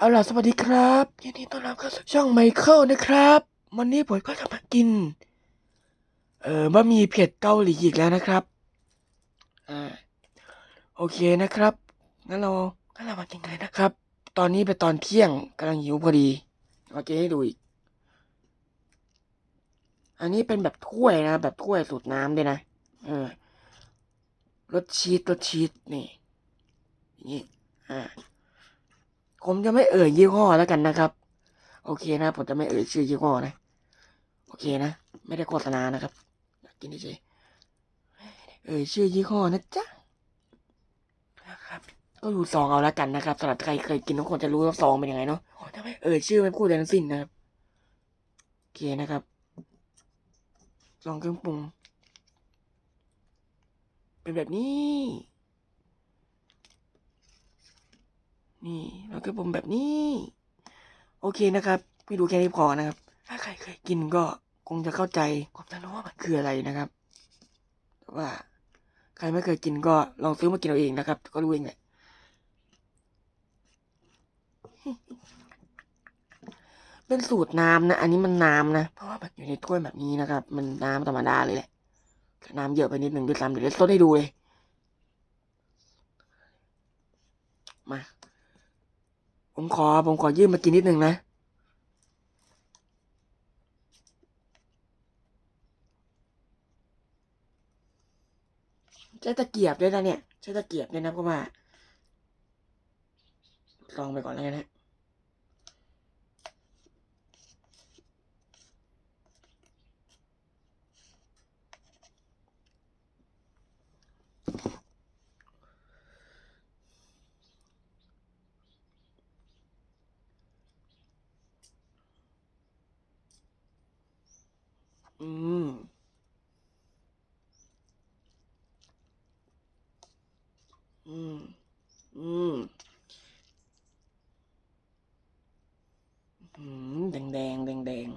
เอาล่ะสวัสดีครับยินดีต้อนรับเข้าสู่ช่องไมเคิลนะครับ วันนี้ผมก็จะมากิน เอ่อบะหมี่เผ็ดเกาหลีอีกแล้วนะครับอ่าโอเคนะครับงั้นเรางั้นเรามากินกันเลยนะครับ ตอนนี้เป็นตอนเที่ยงกำลังหิวพอดีมากินให้ดูอีก อันนี้เป็นแบบถ้วยนะ แบบถ้วยสูตรน้ำด้วยนะเออรสชีสรสชีสนี่นี้อ่า ผมจะไม่เอ่ยยี่ห้อแล้วกันนะครับ โอเคนะ ผมจะไม่เอ่ยชื่อยี่ห้อนะ โอเคนะ ไม่ได้โฆษณานะครับ กินเฉยๆเอ่ยชื่อยี่ห้อนะจ๊ะนะครับก็ดูซองเอาแล้วกันนะครับสำหรับใครเคยกินทุกคนจะรู้ว่าซองเป็นยังไงเนาะจะไม่เอ่ยชื่อไม่พูดอะไรทั้งสิ้นนะครับโอเคนะครับซองเครื่องปรุงเป็นแบบนี้ นี่แล้วก็ผมแบบนี้ โอเคนะครับไม่ดูแค่นี้พอนะครับ ถ้าใครเคยกินก็คงจะเข้าใจผมจะรู้ว่ามันคืออะไรนะครับแต่ว่า ใครไม่เคยกินก็ลองซื้อมากินเอาเองนะครับ ก็รู้เองแหละเป็นสูตรน้ำนะ อันนี้มันน้ำนะ เพราะว่ามันอยู่ในถ้วยแบบนี้นะครับ มันน้ำธรรมดาเลยแหละแต่น้ำเยอะไปนิดหนึ่งด้วยซ้ำเดี๋ยวจะซดให้ดูเลย มา ผมขอ ผมขอยืมมากินนิดนึงนะ ใช้ตะเกียบด้วยนะเนี่ย ใช้ตะเกียบด้วยนะเพราะว่าลองไปก่อนแล้วกันนะ อืม อืม อืม อืม แดงแดงแดงแดง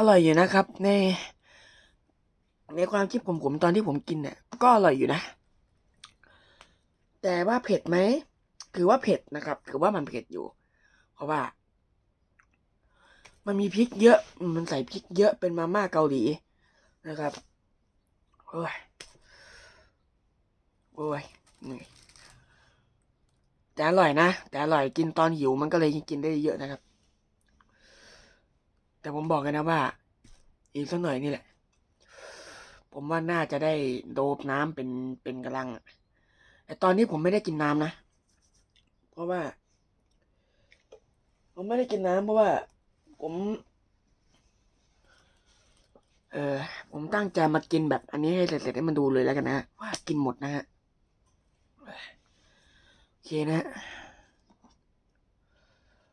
อร่อยอยู่นะครับ ในในความคิดผมผมตอนที่ผมกินเนี่ยก็อร่อยอยู่นะ แต่ว่าเผ็ดไหมถือว่าเผ็ดนะครับถือว่ามันเผ็ดอยู่ เพราะว่า มันมีพริกเยอะมมันใส่พริกเยอะเป็นมาม่าเกาหลีนะครับโอ้ยโอ้ยนี่แต่อร่อยนะ แต่อร่อยกินตอนหิวมันก็เลยกินได้เยอะนะครับ แต่ผมบอกกันนะว่า อีกสักหน่อยนี่แหละ ผมว่าน่าจะได้โดบน้ำเป็นเป็นกำลังอะแต่ตอนนี้ผมไม่ได้กินน้ำนะ เพราะว่า ผมไม่ได้กินน้ำเพราะว่า ผม เออผมตั้งใจมากินแบบ อันนี้ให้เสร็จๆให้มันดูเลยแล้วกันนะว่ากินหมดนะฮะโอเคนะฮะ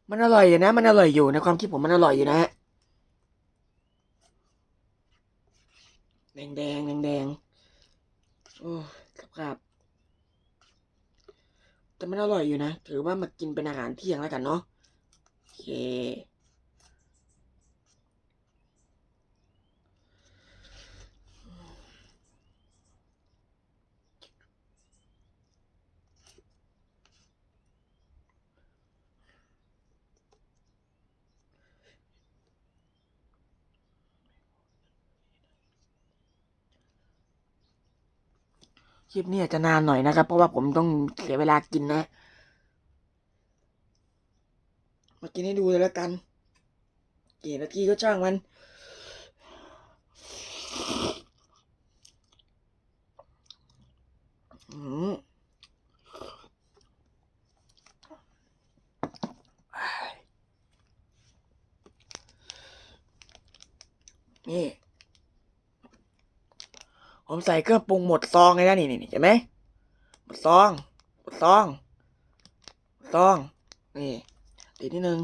มันอร่อยอยู่นะ มันอร่อยอยู่ในความคิดผมมันอร่อยอยู่นะฮะ แดงแดงแดงแดงโอ้ครับครับแต่มันอร่อยอยู่นะ ถือว่ามากินเป็นอาหารเที่ยงแล้วกันเนาะโอเค คลิปนี้อาจจะนานหน่อยนะครับ เพราะว่าผมต้องเสียเวลากินนะ มากินให้ดูเลยแล้วกัน กี่นาทีก็ช่างมัน อืมนี่ ผมใส่เครื่องปรุงหมดซองเลยนะนี่นี่เห็นไหมหมดซองหมดซองหมดซอง นี่ติดนิดนึง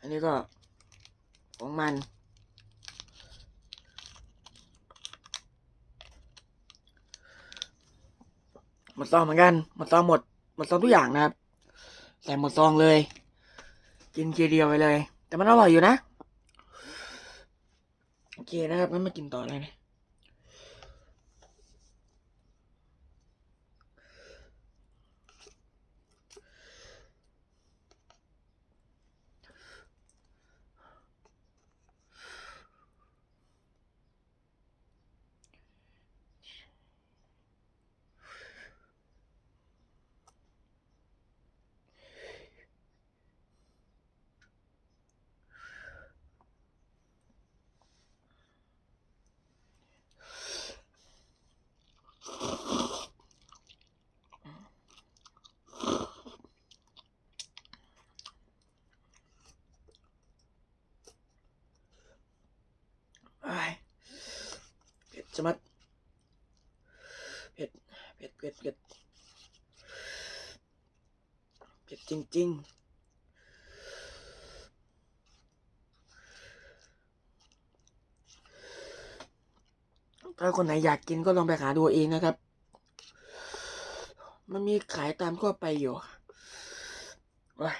อันนี้ก็ของมัน หมดซองเหมือนกัน หมดซองหมด หมดซองทุกอย่างนะครับ ใส่หมดซองเลย กินทีเดียวไปเลย แต่มันอร่อยอยู่นะ โอเคนะครับงั้นมากินต่อเลยนะ อ้าย เผ็ดจะมัดเผ็ดเผ็ดเผ็ดเผ็ดเผ็ดจริงๆถ้าคนไหนอยากกินก็ลองไปหาดูเองนะครับ มันมีขายตามทั่วไปอยู่ว้าย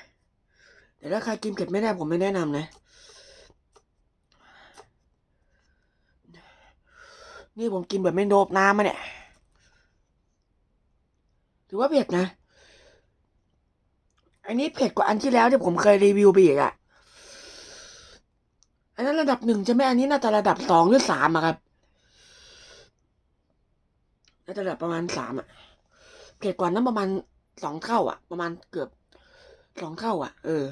แต่ถ้าใครกินเผ็ดไม่ได้ผมไม่แนะนำนะ นี่ผมกินแบบไม่โดบน้ำมาเนี่ย ถือว่าเผ็ดนะ อันนี้เผ็ดกว่าอันที่แล้วที่ผมเคยรีวิวไปอีกอะอันนั้นระดับหนึ่งใช่ไหมอันนี้น่าจะระดับสองหรือสามอะครับ น่าจะระดับประมาณสามอะเผ็ดกว่านั้นประมาณสองเท่าอะประมาณเกือบสองเท่าอะเออ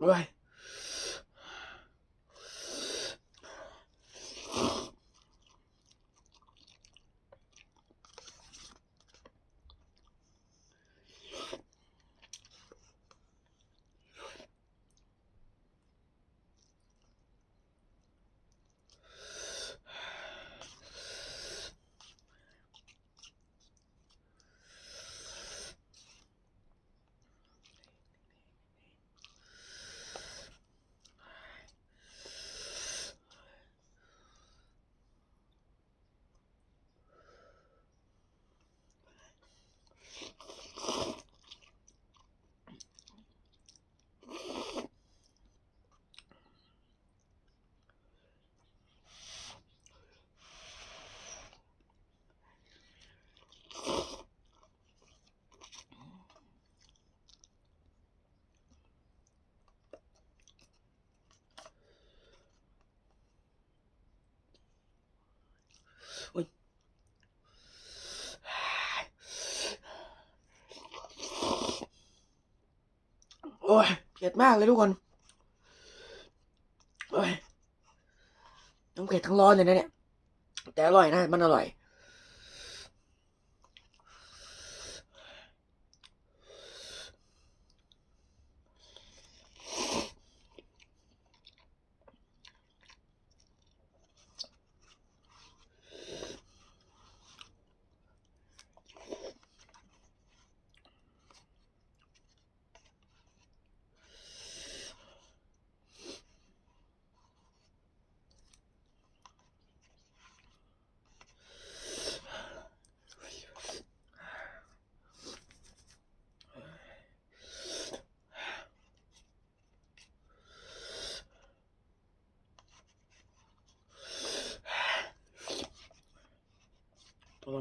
โอ้ย โอ้ยเผ็ดมากเลยทุกคนโอ้ยทั้งเผ็ดทั้งร้อนเลยนะเนี่ย แต่อร่อยนะ มันอร่อย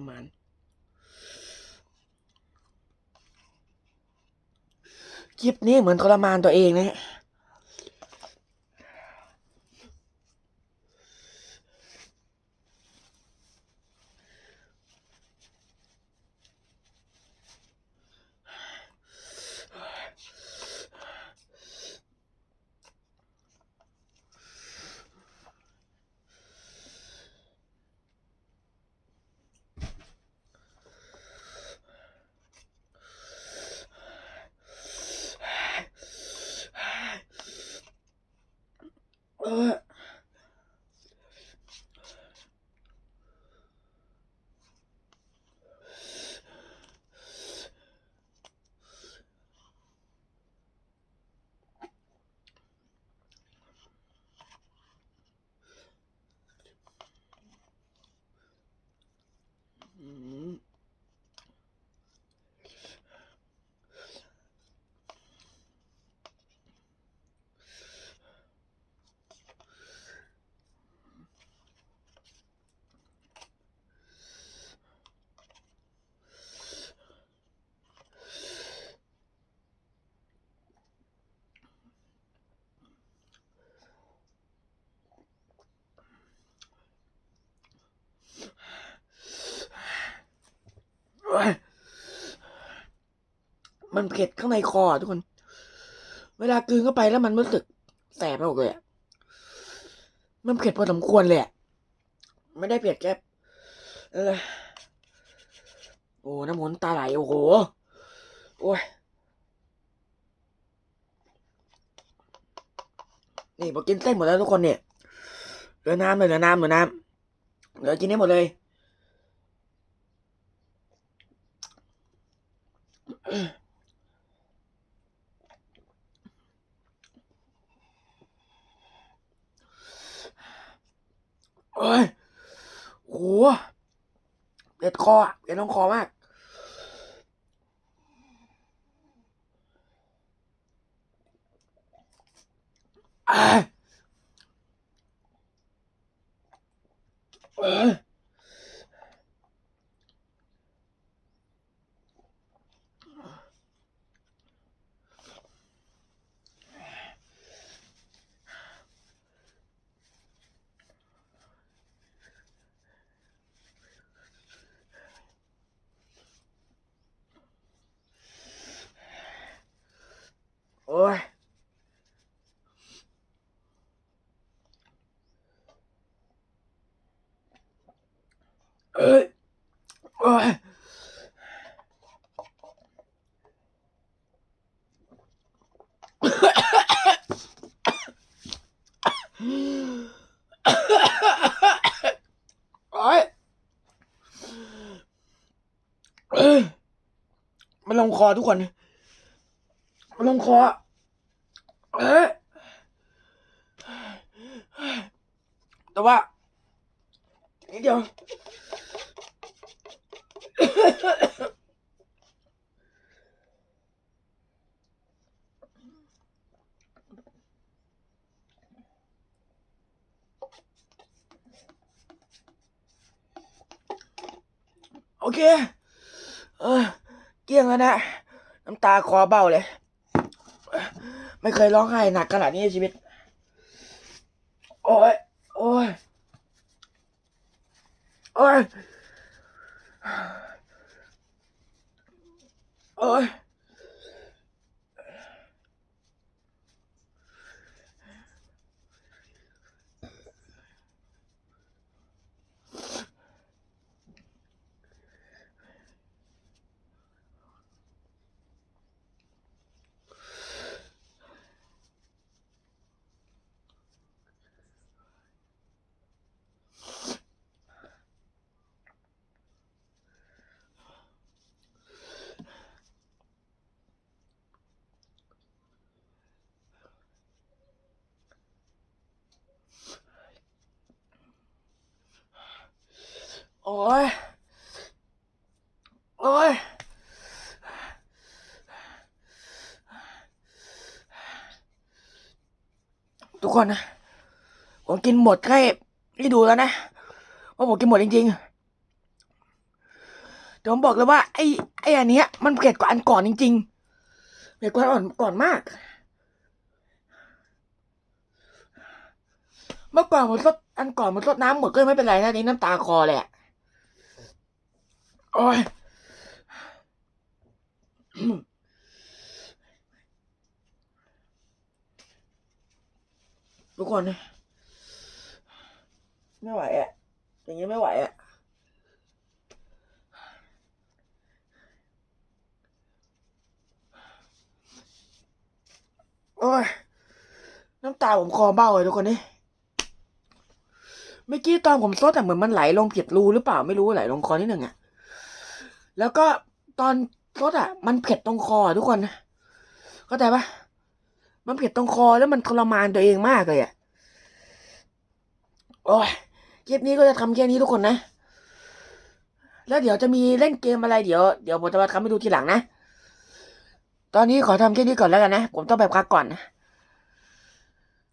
ทรมาณ คลิปนี้เหมือนทรมานตัวเองนะ Uh, มันเผ็ดข้างในคอทุกคน เวลากืนเข้าไปแล้วมันรู้สึกแสบไปหมดเลยมันเผ็ดพอสมควรเลยอะไม่ได้เผ็ดแค่เออโอ้น้ำมันตาไหลโอ้โหโอ้ยนี่พอกินเส้นหมดแล้วทุกคนเนี่ยเหลือน้ำเลยเหลือน้ำเหลือน้ำเหลือกินได้หมดเลย โอ้ยโหเด็ด คออะเด็ดลงคอมาก เออโอ้ย เอ้ยโอ้ย โอ้ยเอ้ยมันลงคอทุกคน มันลงคอ เอ้ยแต่ว่านิดเดียว เออเกลี้ยงแล้วนะน้ำตาคอเบ้าเลย ไม่เคยร้องไห้หนักขนาดนี้ในชีวิต โอ้ยโอ้ยโอ้ยโอ้ย อ้ย โอ้ย ทุกคนนะ ผมกินหมดแค่ที่ดูแล้วนะ ว่าผมกินหมดจริงๆเดี๋ยวผมบอกเลยว่า ไอ้ไอ้อันเนี้ย มันเผ็ดกว่าอันก่อนจริงๆเผ็ดกว่าอันก่อนก่อนมาก เมื่อก่อนผมซดอันก่อนผมซดน้ำหมดก็ไม่เป็นไรนะนี่น้ำตาคอเลยอะ โอ้ยทุกคนนะไม่ไหวอะอย่างนี้ไม่ไหวอะโอ้ย น้ำตาผมคอเบ้าเลยทุกคนนี่เมื่อกี้ตอนผมซดแต่เหมือนมันไหลลงผิดรูหรือเปล่าไม่รู้ไหลลงคอนิดหนึ่งอะ แล้วก็ตอนซดอะมันเผ็ดตรงคอทุกคนนะเข้าใจปะมันเผ็ดตรงคอแล้วมันทรมานตัวเองมากเลยอะโอ้ยคลิปนี้ก็จะทำแค่นี้ทุกคนนะ แล้วเดี๋ยวจะมีเล่นเกมอะไรเดี๋ยวเดี๋ยวผมจะมาทำให้ดูทีหลังนะ ตอนนี้ขอทำแค่นี้ก่อนแล้วกันนะ ผมต้องไปพักก่อนนะ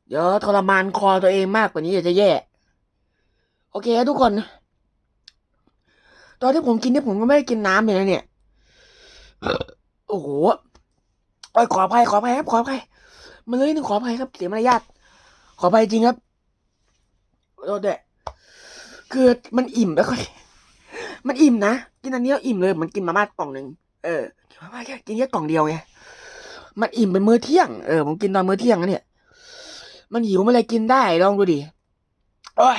เดี๋ยวทรมานคอตัวเองมากกว่านี้เดี๋ยวจะแย่ โอเคทุกคน ตอนที่ผมกินนี่ผมก็ไม่ได้กินน้ำเลยนะเนี่ย โอ้โหโอ้ยขออภัยขออภัยครับ ขออภัยมันเลยนึงขออภัยครับ เสียมารยาทขออภัยจริงครับขอโทษด้วยคือมันอิ่มแล้วค่อยมันอิ่มนะกินอันนี้อิ่มเลยมันกินมาม่ากล่องหนึ่งเออกินมาม่าแค่กินแค่กล่องเดียวไงมันอิ่มเป็นมื้อเที่ยงเออผมกินตอนมื้อเที่ยงนะเนี่ย มันหิวมันอะไรกินได้ลองดูดิโอ้ย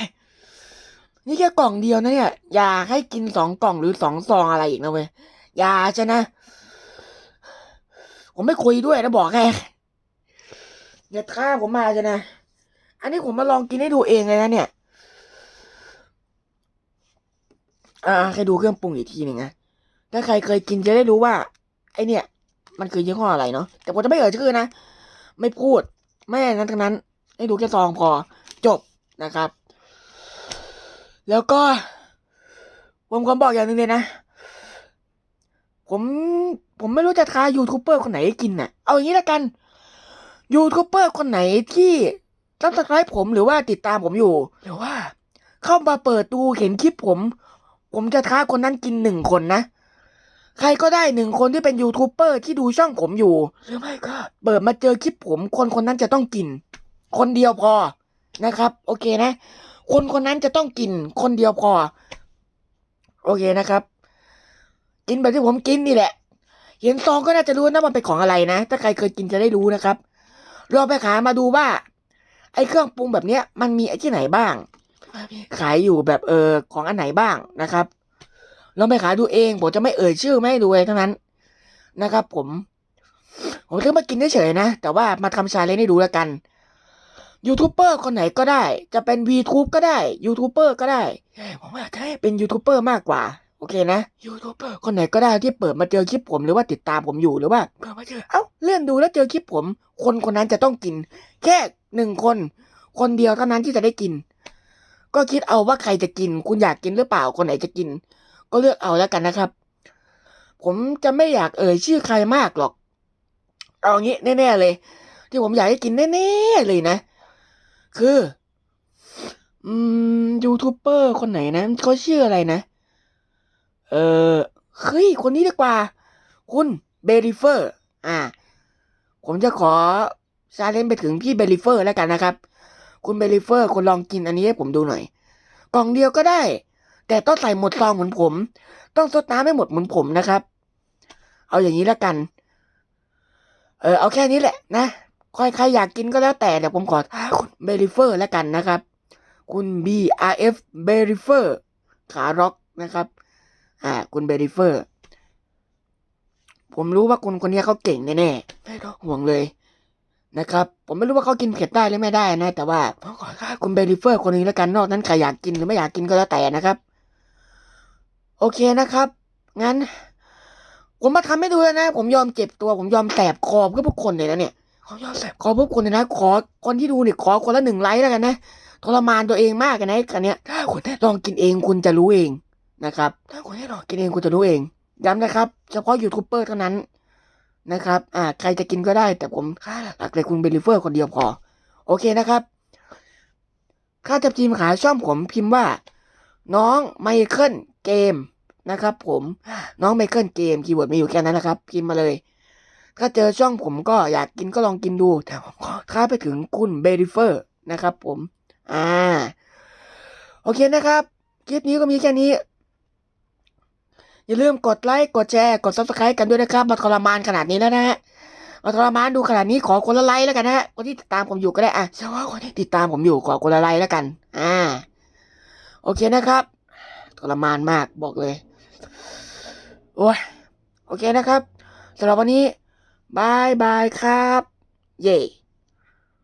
นี่แค่กล่องเดียวนะเนี่ย อย่าให้กินสองกล่องหรือสองซองอะไรอีกนะเว้ย อย่าจะนะ ผมไม่คุยด้วยนะบอกแค่อย่าท้าผมมาจะนะ อันนี้ผมมาลองกินให้ดูเองเลยนะเนี่ย อ่าใครดูเครื่องปรุงอีกทีหนึ่งนะ ถ้าใครเคยกินจะได้รู้ว่า ไอเนี่ย มันคือยี่ห้ออะไรเนาะ แต่ผมจะไม่เอ่ยชื่อนะ ไม่พูด ไม่นั้นทั้งนั้น ให้ดูแค่ซองพอ จบนะครับ แล้วก็ ผมขอบอกอย่างหนึ่งเลยนะ ผม ผมไม่รู้จะท้ายูทูบเบอร์คนไหนกินน่ะ เอาอย่างนี้ละกัน ยูทูบเบอร์คนไหนที่ซับสไครป์ผมหรือว่าติดตามผมอยู่ หรือว่า เข้ามาเปิดดูเห็นคลิปผม ผมจะท้าคนนั้นกินหนึ่งคนนะ ใครก็ได้หนึ่งคนที่เป็นยูทูบเบอร์ที่ดูช่องผมอยู่หรือไม่ก็เปิดมาเจอคลิปผม คนคนนั้นจะต้องกิน คนเดียวพอนะครับ โอเคนะ คนคนนั้นจะต้องกินคนเดียวพอ โอเคนะครับ กินแบบที่ผมกินนี่แหละ เห็นซองก็น่าจะรู้นะมันเป็นของอะไรนะ ถ้าใครเคยกินจะได้รู้นะครับลองไปหามาดูว่า ไอ้เครื่องปรุงแบบเนี้ย มันมีไอ้ที่ไหนบ้าง ขายอยู่แบบเออของอันไหนบ้างนะครับลองไปขายดูเองผมจะไม่เอ่ยชื่อไม่ดูเลยทั้งนั้นนะครับ ผม ผมถึงมากินเฉยๆนะ แต่ว่ามาทำชาเลนจ์ให้ดูแล้วกัน ยูทูบเบอร์คนไหนก็ได้ จะเป็น VTube ก็ได้ยูทูบเบอร์ก็ได้ผมอยากจะให้เป็นยูทูบเบอร์มากกว่าโอเคนะยูทูบเบอร์คนไหนก็ได้ที่เปิดมาเจอคลิปผมหรือว่าติดตามผมอยู่หรือว่าเปิดมาเจอเอ้าเลื่อนดูแล้วเจอคลิปผม คนคนนั้นจะต้องกิน แค่หนึ่งคน คนเดียวเท่านั้นที่จะได้กิน ก็คิดเอาว่าใครจะกิน คุณอยากกินหรือเปล่าคนไหนจะกิน ก็เลือกเอาแล้วกันนะครับ ผมจะไม่อยากเอ่ยชื่อใครมากหรอก เอางี้แน่ๆเลย ที่ผมอยากให้กินแน่ๆเลยนะ คือ อืมยูทูบเบอร์คนไหนนะเขาชื่ออะไรนะ เออเฮ้ยคนนี้ดีกว่า คุณเบริเฟอร์ อ่า ผมจะขอชาเลนจ์ไปถึงพี่เบริเฟอร์แล้วกันนะครับ คุณเบริเฟอร์คุณลองกินอันนี้ให้ผมดูหน่อย กล่องเดียวก็ได้ แต่ต้องใส่หมดซองเหมือนผม ต้องซดน้ำให้หมดเหมือนผมนะครับ เอาอย่างนี้แล้วกัน เออเอาแค่นี้แหละนะ ใครใครอยากกินก็แล้วแต่เดี๋ยวผมขอท้าคุณเบริเฟอร์แล้วกันนะครับ คุณ B R F เบริเฟอร์ขาร็อกนะครับ อ่า คุณเบริเฟอร์ ผมรู้ว่าคนคนนี้เขาเก่งแน่ๆไม่ต้องห่วงเลยนะครับ ผมไม่รู้ว่าเขากินเผ็ดได้หรือไม่ได้นะ แต่ว่าผมขอท้าคุณเบริเฟอร์คนนี้แล้วกันนอกนั้นใครอยากกินหรือไม่อยากกินก็แล้วแต่นะครับ โอเคนะครับ งั้น ผมมาทำให้ดูแล้วนะ ผมยอมเจ็บตัว ผมยอมแสบคอเพื่อพวกคนเลยนะเนี่ย ยอมแสบคอเพื่อพวกคนเลยนะ ขอคนที่ดูเนี่ยขอคนละหนึ่งไลค์แล้วกันนะทรมานตัวเองมากนะกันเนี้ยถ้าคุณได้ลองกินเองคุณจะรู้เองนะครับ ถ้าคุณได้ลองกินเองคุณจะรู้เองย้ำนะครับ เฉพาะยูทูบเบอร์เท่านั้นนะครับ อ่า ใครจะกินก็ได้ แต่ผมค่าหลักเลยคุณเบลิเฟอร์คนเดียวพอ โอเคนะครับ ค่าจับจีมขาช่องผมพิมพ์ว่า น้องไมเคิลเกมนะครับ ผม น้องไมเคิลเกมคีย์เวิร์ดมีอยู่แค่นั้นนะครับ พิมพ์มาเลย ถ้าเจอช่องผมก็อยากกินก็ลองกินดู แต่ผมขอท้าไปถึงคุณเบริเฟอร์นะครับผม อ่า โอเคนะครับ คลิปนี้ก็มีแค่นี้ อย่าลืมกดไลค์ กดแชร์ กด subscribe กันด้วยนะครับ มาทรมานขนาดนี้แล้วนะฮะ มาทรมานดูขนาดนี้ขอคนละไลค์แล้วกันนะฮะ คนที่ติดตามผมอยู่ก็ได้ อะเฉพาะคนที่ติดตามผมอยู่ขอคนละไลค์แล้วกัน อ่า โอเคนะครับทรมานมากบอกเลย โอ้ย โอเคนะครับสำหรับวันนี้ บายบายครับ เย่